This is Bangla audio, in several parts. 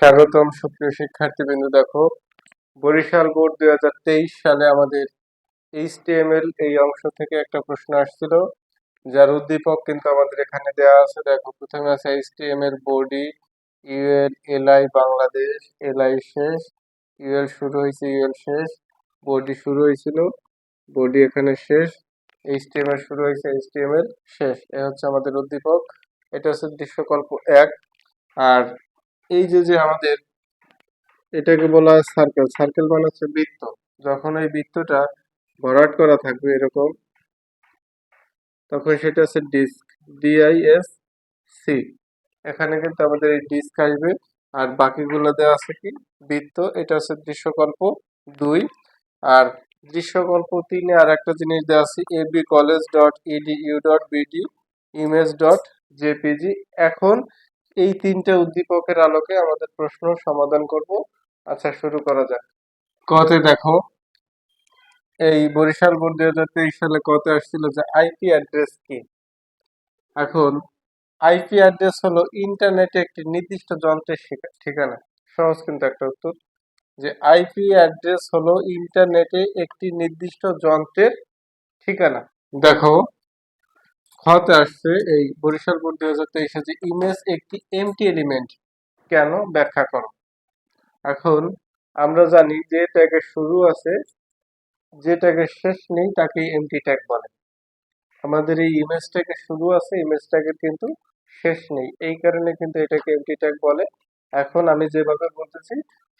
স্বাগতম সুপ্রিয় শিক্ষার্থীবৃন্দ। দেখো, বরিশাল বোর্ড দু হাজার তেইশ সালে আমাদের এইচটিএমএল এই অংশ থেকে একটা প্রশ্ন আসছিল, যার উদ্দীপক কিন্তু আমাদের এখানে দেওয়া আছে। দেখো, প্রথমে আছে HTML body UL LI Bangladesh LI শেষ ইউএল শুরু হয়েছে ইউএল শেষ, বডি শুরু হয়েছিল, বডি এখানে শেষ এইচটিএমএল শুরু হয়েছে এইচটিএমএল শেষ। এ হচ্ছে আমাদের উদ্দীপক। এটা হচ্ছে দৃশ্যকল্প এক। আর এই যে যে আমাদের এটাকে বলা হয় সার্কেল সার্কেল মানে হচ্ছে বৃত্ত। যখন এই বৃত্তটা ভরাট করা থাকবে এরকম, তখন সেটা হচ্ছে ডিস্ক ডিআইএস সি এখানে কিন্তু আমাদের এই ডিস্ক আসবে, আর বাকিগুলো দেওয়া আছে কি? বৃত্ত, এটা হচ্ছে দৃশ্যকল্প দুই। আর দৃশ্যকল্প তিনে আর একটা জিনিস দেওয়া আছে AB college dot EDU dot BD image dot JPG এখন এই তিনটে উদ্দীপকের আলোকে আমাদের প্রশ্ন সমাধান করব। আচ্ছা শুরু করা যাক। কতে দেখো, এই বরিশাল বোর্ড দুই হাজার তেইশ সালে কতে আসছিল যে আইপি অ্যাড্রেস কি? এখন, আইপি অ্যাড্রেস হলো ইন্টারনেটে একটি নির্দিষ্ট যন্ত্রের ঠিকানা। সহজ কিন্তু একটা উত্তর, যে আইপি অ্যাড্রেস হলো ইন্টারনেটে একটি নির্দিষ্ট যন্ত্রের ঠিকানা। দেখো খতে আসছে এই বরিশাল বোর্ড দুই হাজার তেইশে যে ইমেজ একটি এমটি এলিমেন্ট কেন? ব্যাখ্যা করো। এখন আমরা জানি যে ট্যাগের শুরু আছে, যে ট্যাগের শেষ নেই তাকে এমটি ট্যাগ বলে। আমাদের এই ইমেজ ট্যাগের শুরু আছে ইমেজ ট্যাগের কিন্তু শেষ নেই। এই কারণে কিন্তু এটাকে এমটি ট্যাগ বলে। এখন আমি যেভাবে বলতেছি,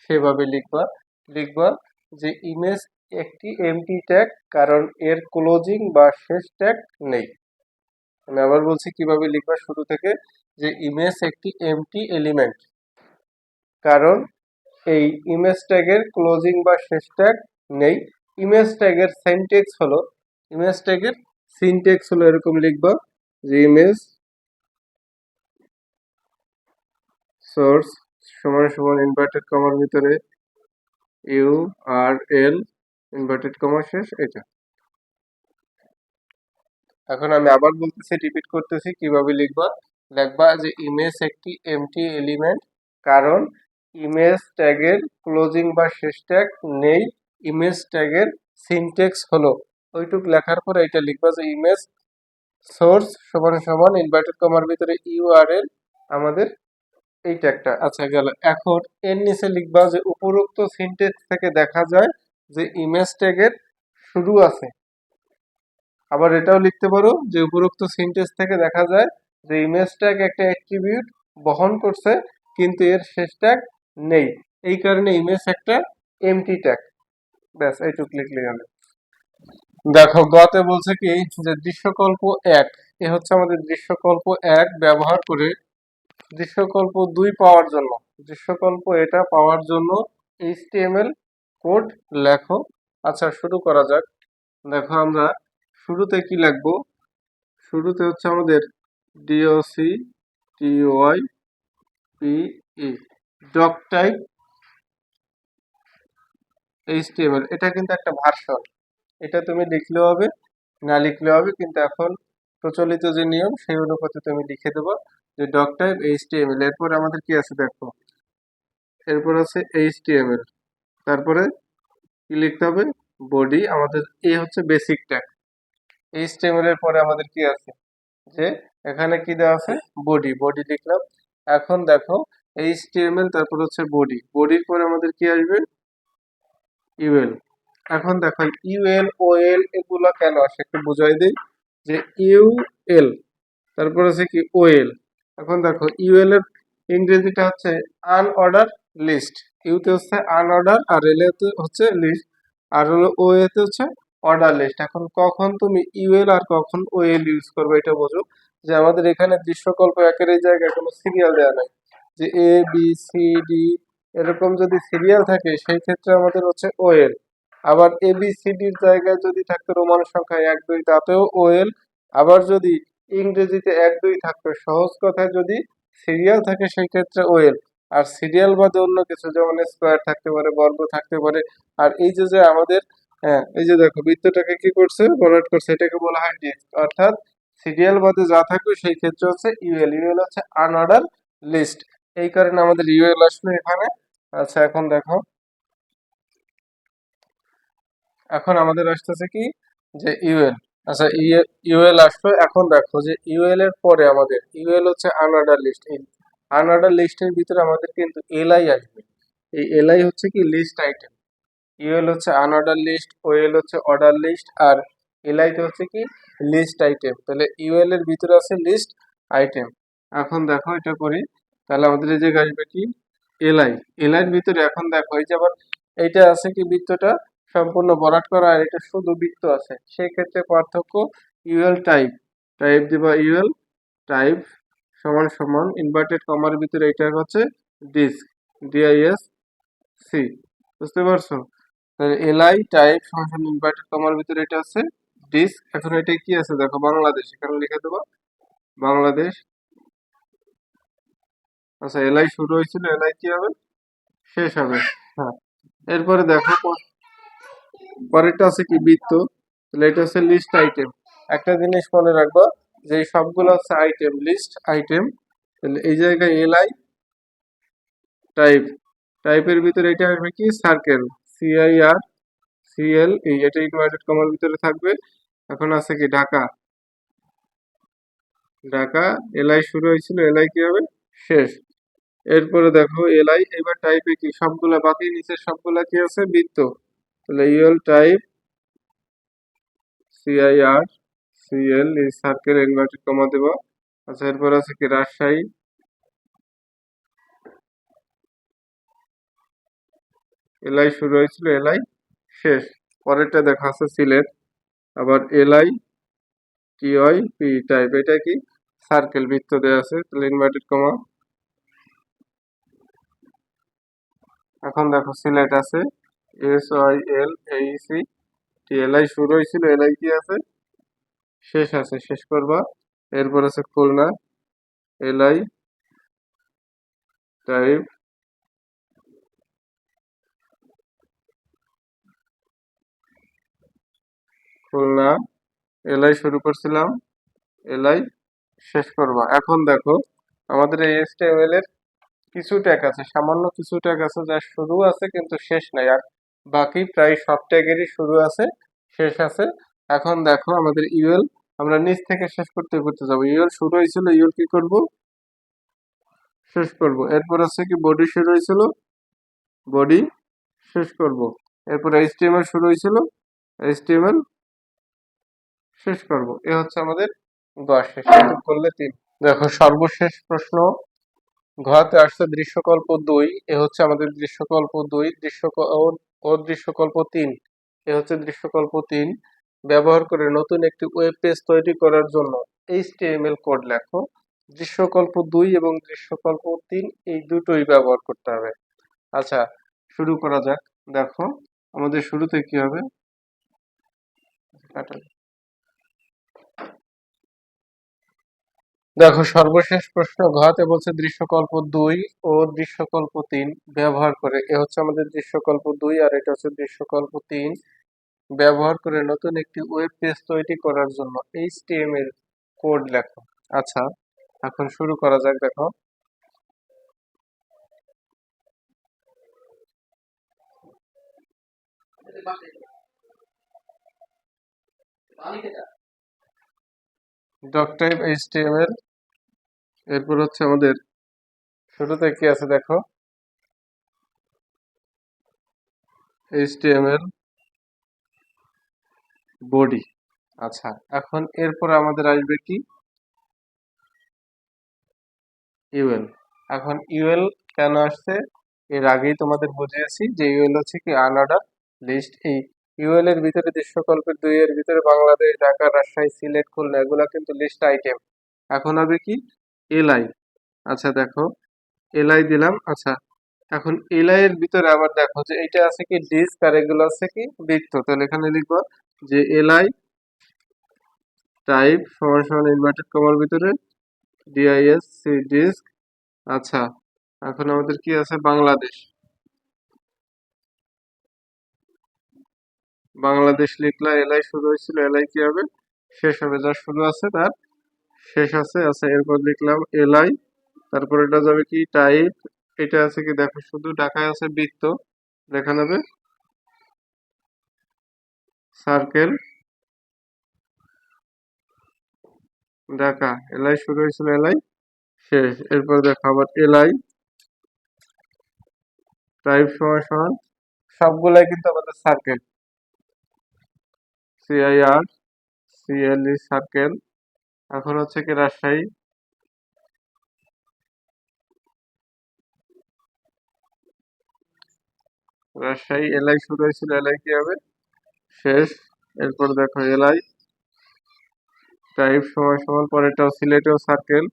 সেভাবে লিখবা। লিখবা যে ইমেজ একটি এমটি ট্যাগ কারণ এর ক্লোজিং বা শেষ ট্যাগ নেই। আমি আবার বলছি কীভাবে লিখবা শুরু থেকে যে ইমেজ একটি এমটি এলিমেন্ট কারণ এই ইমেজ ট্যাগের ক্লোজিং বা শেষ ট্যাগ নেই। ইমেজ ট্যাগের সিনট্যাক্স হলো ইমেজ ট্যাগের সিনট্যাক্স হলো এরকম লিখবা যে ইমেজ সোর্স সমান সমান ইনভার্টেড কমার ভিতরে you R L inverted comma শেষ, এটা। এখন আমি আবার বলতেছি রিপিট করতেছি, কীভাবে লিখবা? লিখবা যে ইমেজ একটি এমটি এলিমেন্ট কারণ ইমেজ ট্যাগের ক্লোজিং বা শেষ ট্যাগ নেই ইমেজ ট্যাগের সিনট্যাক্স হলো। ওইটুক লেখার পরে এটা লিখবা যে ইমেজ সোর্স সমান সমান ইনভার্টেড কমার ভিতরে ইউআরএল আমাদের এই ট্যাগটা আচ্ছা গেল। এখন এর নিচে লিখবা যে উপরোক্ত সিনট্যাক্স থেকে দেখা যায় যে ইমেজ ট্যাগের শুরু আছে। আবার এটাও লিখতে পারো যে উপরোক্ত সিনটেক্স থেকে দেখা যায় যে ইমেজ ট্যাগ একটা অ্যাট্রিবিউট বহন করছে, কিন্তু এর শেষ ট্যাগ নেই। এই কারণে ইমেজ একটা এমটি ট্যাগ ব্যাস, এইটুক লিখলে গেল দেখো, গতে বলছে কি, যে দৃশ্যকল্প এক, এ হচ্ছে আমাদের দৃশ্যকল্প এক ব্যবহার করে দৃশ্যকল্প দুই পাওয়ার জন্য। দৃশ্যকল্প এটা পাওয়ার জন্য এইচটিএমএল কোড লেখো। আচ্ছা শুরু করা যাক। দেখো আমরা শুরুতে কি লিখব শুরুতে হচ্ছে আমাদের D O C T Y P E doc type HTML এটা কিন্তু একটা ভার্সন। এটা তুমি লিখলেও হবে, না লিখলেও হবে, কিন্তু এখন প্রচলিত যে নিয়ম, সেই অনুপাতে তুমি লিখে দেবো যে ডক টাইপ এইচটিএমএল এরপর আমাদের কি আছে দেখো? এরপর আছে এইচটিএমএল তারপরে কি লিখতে হবে? বডি। আমাদের এ হচ্ছে বেসিক ট্যাগ। এইচটিএমএল এর পরে আমাদের কি আছে? যে এখানে কি দেওয়া আছে? বডি বডি লিখলাম। এখন দেখো এইচটিএমএল তারপর হচ্ছে বডি বডির পরে আমাদের কি আসবে? ইউএল এখন দেখো ইউএল ওএল এগুলো কেন আসে? একটু বুঝাই দিই। যে ইউএল তারপর আছে কি? ওএল এখন দেখো ইউএল এর ইংরেজিটা হচ্ছে আনঅর্ডার লিস্ট ইউতে হচ্ছে আনঅর্ডার আর এল এতে হচ্ছে লিস্ট আর হলো ও এতে হচ্ছে অর্ডার লিস্ট এখন কখন তুমি ইউএল আর কখন ওএল ইউজ করবে এটা বোঝো। যে আমাদের এখানে দৃশ্যকল্প একের জায়গায় কোনো সিরিয়াল দেওয়া নাই। যে এ বি সি ডি এরকম যদি সিরিয়াল থাকে, সেই ক্ষেত্রে আমাদের হচ্ছে ওএল আবার এ বি সি ডির জায়গায় যদি থাকতো রোমান সংখ্যা এক, দুই, তাতেও ওএল আবার যদি ইংরেজিতে এক, দুই থাকতো, সহজ কথায় যদি সিরিয়াল থাকে, সেই ক্ষেত্রে ওএল আর সিরিয়াল বাদে অন্য কিছু, যেমন স্কোয়ার থাকতে পারে, বর্গ থাকতে পারে। আর এই যে যে আমাদের হ্যাঁ এই যে দেখো, বৃত্তটাকে কি করছে? ভরাট করছে। এটাকে বলা হয় ডিস্ক। অর্থাৎ সিরিয়াল বাদে যা থাকবে সেই ক্ষেত্রে হচ্ছে ইউএল। ইউএল হচ্ছে আনঅর্ডার লিস্ট। এই কারণে আমাদের ইউএল আসলো এখানে। আচ্ছা এখন দেখো। এখন আমাদের আসতেছে কি? যে ইউএল। আচ্ছা ইউএল আসলো। এখন দেখো যে ইউএল এর পরে আমাদের, ইউএল হচ্ছে আনঅর্ডার লিস্ট। আনঅর্ডার লিস্টের ভিতরে আমাদের কিন্তু এলআই আসবে। এই এলআই হচ্ছে কি? List item. ইউএল হচ্ছে আনঅর্ডার লিস্ট ওএল হচ্ছে অর্ডার লিস্ট আর এলআই তে হচ্ছে কি? লিস্ট আইটেম তাহলে ইউএল এর ভিতরে আছে লিস্ট আইটেম এখন দেখো এটা করি। তাহলে আমাদের এই জায়গায় আসবে কি? এলআই এলআই এর ভিতরে এখন দেখো, এই যে আবার এইটা আছে কি বৃত্তটা? সম্পূর্ণ ভরাট করা, আর এটা শুধু বৃত্ত আছে। সেই ক্ষেত্রে পার্থক্য ইউএল টাইপ টাইপ দিবা ইউএল টাইপ সমান সমান ইনভার্টেড কমার ভিতরে এটা হচ্ছে ডিস্ক ডিআইএস সি বুঝতে পারছ? এলআই টাইপ সমান ইনভার্টেড কমার ভিতরে এটা আছে ডিস্ক এখন এটা কি আছে? দেখো, বাংলাদেশ, এখানে লিখে দেবো। বাংলাদেশ। আচ্ছা এলআই শুরু হয়েছিল এলআই কি হবে? শেষ হবে। হ্যাঁ। এরপরে দেখো পরেরটা আছে কি? বৃত্ত। তাহলে এটা হচ্ছে লিস্ট আইটেম একটা জিনিস মনে রাখবা, যে সবগুলো হচ্ছে আইটেম লিস্ট আইটেম তাহলে এই জায়গায় এলআই টাইপ টাইপের ভিতরে এটা আসবে কি? সার্কেল সিআইআর সিএল এই এটা ইনভার্টেড কমার ভিতরে থাকবে। এখন আছে কি, ঢাকা। ঢাকা এলআই শুরু হয়েছিল এলআই কি হবে? শেষ। এরপরে দেখো এলআই এবার টাইপে কি, সবগুলা বাকি নিচে সবগুলা কি আছে? বৃত্ত। তাহলে UL type C I R C L এই সার্কেল ইনভার্টেড কমা দেব। আচ্ছা এরপর আছে কি, রাজশাহী। এলআই শুরু হয়েছিল, এলআই শেষ। পরেরটা দেখা আছে সিলেট, আবার LI T Y P type. এটা কি? সার্কেল বৃত্ত দেওয়া আছে, তাহলে ইনভার্টেড কমা এখন দেখো সিলেট আছে, এস ওয়াই এল এই সি। টি এলআই শুরু হয়েছিল, এলআই কি আছে? শেষ আছে, শেষ করবা। এরপর আছে Khulna, LI type. Khulna, LI শুরু করছিলাম, এলআই শেষ করবা। এখন দেখো, আমাদের এই এসটিএমএল এর কিছু ট্যাগ আছে, সামান্য কিছু ট্যাগ আছে যা শুরু আছে কিন্তু শেষ নাই, আর বাকি প্রায় সব ট্যাগেরই শুরু আছে, শেষ আছে। এখন দেখো, আমাদের ইউএল, আমরা নিচ থেকে শেষ করতে করতে যাব। ইউএল শুরু হয়েছিল, ইউএল কি করব? শেষ করব। এরপর আছে কি বডি শুরু হয়েছিল? বডি শেষ করব। এরপর এইচটিএমএল শুরু হয়েছিল? এইচটিএমএল শেষ করব। এ হচ্ছে আমাদের দশ শেষ। করলে তিন। দেখো, সর্বশেষ প্রশ্ন, ঘতে আসছে দৃশ্যকল্প দুই। এ হচ্ছে আমাদের দৃশ্যকল্প দুই। দৃশ্য ও দৃশ্যকল্প তিন। এ হচ্ছে দৃশ্যকল্প তিন। ব্যবহার করে নতুন একটি ওয়েব পেজ তৈরি করার জন্য এইচ এইচটিএমএল কোড লেখো। দৃশ্যকল্প দুই এবং দৃশ্যকল্প তিন, এই দুটোই ব্যবহার করতে হবে। আচ্ছা শুরু করা যাক। দেখো, আমাদের শুরুতে কি হবে? কাটা দেখো, সর্বশেষ প্রশ্ন, ঘতে বলছে দৃশ্যকল্প দুই ও দৃশ্যকল্প তিন। ব্যবহার করে, এ হচ্ছে আমাদের দৃশ্যকল্প দুই আর এটা হচ্ছে দৃশ্যকল্প তিন। ব্যবহার করে নতুন একটি ওয়েব পেজ তৈরি করার জন্য এইচটিএমএল কোড লেখো। আচ্ছা এখন শুরু করা যাক, দেখো। ডক টাইপ এইচটিএমএল এরপর হচ্ছে আমাদের শুরুতে কি আছে দেখো? এইচটিএমএল বডি আচ্ছা এখন এরপর আমাদের আসবে কি? ইউএল এখন ইউএল কেন আসছে? এর আগেই তোমাদের বুঝিয়েছি যে ইউএল হচ্ছে কি আনঅর্ডার লিস্ট এই ইউএল এর ভিতরে দৃশ্যকল্পের দুই এর ভিতরে বাংলাদেশ, ঢাকা, রাজশাহী, সিলেট খুলনা এগুলা কিন্তু লিস্ট আইটেম এখন হবে কি? এলআই আচ্ছা দেখো। এলআই দিলাম। আচ্ছা এখন এলআই এর ভিতরে আবার দেখো যে এটা আছে কি ডিস্ক আর এগুলো আছে কি বৃত্ত। তাহলে এখানে লিখব যে এলআই টাইপ সমান সমান ইনভার্টেড কমার ভিতরে ডিআইএস সি ডিস্ক আচ্ছা এখন আমাদের কি আছে? বাংলাদেশ। বাংলাদেশ লিখলা, এলআই শুরু হয়েছিল, এলআই কি হবে? শেষ হবে যার শুরু আছে তার শেষ আছে আচ্ছা এরপর লিখলাম এলআই, তারপর এটা যাবে কি? টাইপ। এটা আছে কি? দেখো, শুধু ঢাকায় আছে বৃত্ত, দেখা নেবে সার্কেল, ঢাকা। এলাই শুরু হয়েছিল এলাই শেষ। এরপর দেখো, আবার এলাই টাইপ সমান সমান, সবগুলাই কিন্তু আমাদের সার্কেল সিআইআর সিএলই সার্কেল এখন হচ্ছে কি রাজশাহী। রাজশাহী এলাই শুরু হয়েছিল এলাই কি হবে? শেষ, এরপর দেখো এলাই টাইপ সমান সমান পরেরটাও সিলেটেও সার্কেল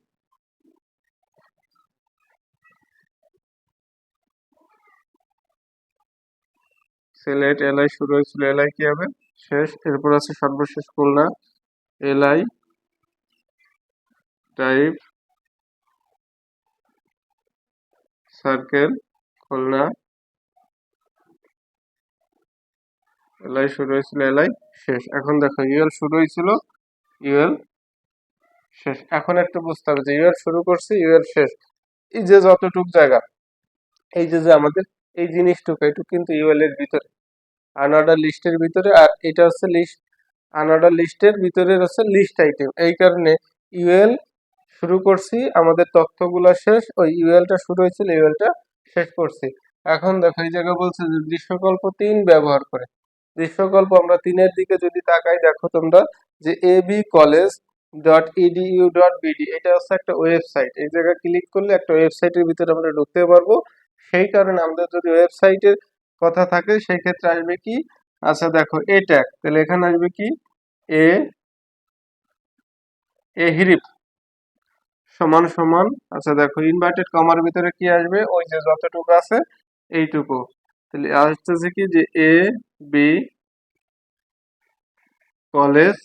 সিলেট এলাই শুরু হয়েছিল এলাই কি হবে? শেষ। এরপর আছে সর্বশেষ খুলনা এলাই টাইপ, সার্কেল, খুলনা এলাই শুরু হয়েছিল, এলআই শেষ। এখন দেখো, ইউএল শুরু হয়েছিল, ইউএল শেষ। এখন একটু বুঝতে হবে যে ইউএল শুরু করছি, ইউএল শেষ। এই যে যতটুক জায়গা, এই যে যে আমাদের এই জিনিসটুকু, এটুকু কিন্তু ইউএল এর ভিতরে। আনঅর্ডার লিস্টের ভিতরে, আর এটা হচ্ছে লিস্ট আনঅর্ডার লিস্টের ভিতরে হচ্ছে লিস্ট আইটেম এই কারণে ইউএল শুরু করছি, আমাদের তথ্যগুলো শেষ, ওই ইউএলটা শুরু হয়েছিল ইউএলটা শেষ করছি। এখন দেখো, এই জায়গায় বলছে যে দৃশ্যকল্প তিন ব্যবহার করে। দৃশ্যকল্প আমরা তিনের দিকে যদি তাকাই, দেখো তোমরা যে A B college dot EDU dot BD এটা হচ্ছে একটা ওয়েবসাইট এই জায়গায় ক্লিক করলে একটা ওয়েবসাইটের ভিতরে আমরা ঢুকতে পারব। সেই কারণে আমাদের যদি ওয়েবসাইটের কথা থাকে, সেই ক্ষেত্রে আসবে কি? আচ্ছা দেখো এ ট্যাগ তাহলে এখানে আসবে কি? এ এ হিরিপ সমান সমান আচ্ছা দেখো ইনভার্টেড কমার ভিতরে কি আসবে? ওই যে যতটুকু আছে, এইটুকু। তাহলে আসতেছে কি যে A, B college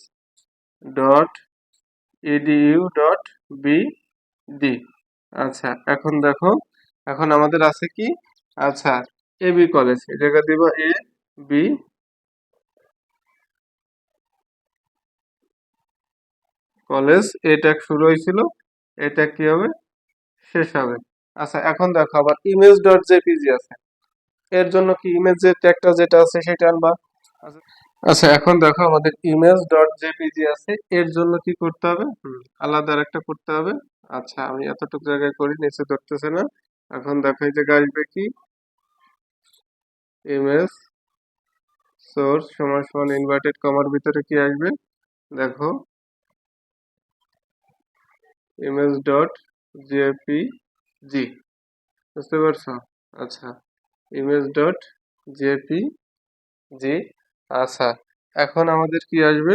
dot EDU dot B D আচ্ছা এখন দেখো, এখন আমাদের আছে কি? আচ্ছা এ বি কলেজ জায়গায় দিব এ বি কলেজ এটা শুরু হয়েছিল, এটা কি হবে? শেষ হবে। আচ্ছা এখন দেখো আবার ইমেজ ডট জেপিজি আছে। এর জন্য কি ইমেজের ট্যাগটা যেটা আছে সেটা আনবা? আচ্ছা এখন দেখো আমাদের ইমেজ ডট জেপিজি আছে। এর জন্য কি করতে হবে? আলাদা একটা করতে হবে। আচ্ছা আমি এতটুকু জায়গায় করি, নিচে ধরতেছে না। এখন দেখো এই জায়গায় আসবে কি? ইমেজ সোর্স সমান সমান ইনভার্টেড কমার ভিতরে কি আসবে? দেখো ইমেজ ডট জেপিজি বুঝতে পারছ? আচ্ছা ইমেজ ডট জেপিজি আচ্ছা এখন আমাদের কি আসবে?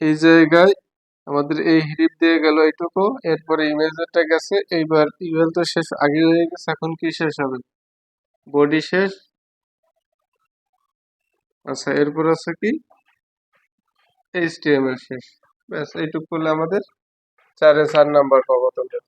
এই জায়গায় আমাদের এই হিরিপ দিয়ে গেল এইটুকু, এরপরে ইমেজটা গেছে, এইবার ইমেল তো শেষ, আগে হয়ে গেছে, এখন কি শেষ হবে? বডি শেষ আচ্ছা এরপর আছে কি? এইচটিএমএল শেষ। ব্যাস, এইটুকু করলে আমাদের চারে চার নাম্বার পাবো তোমরা।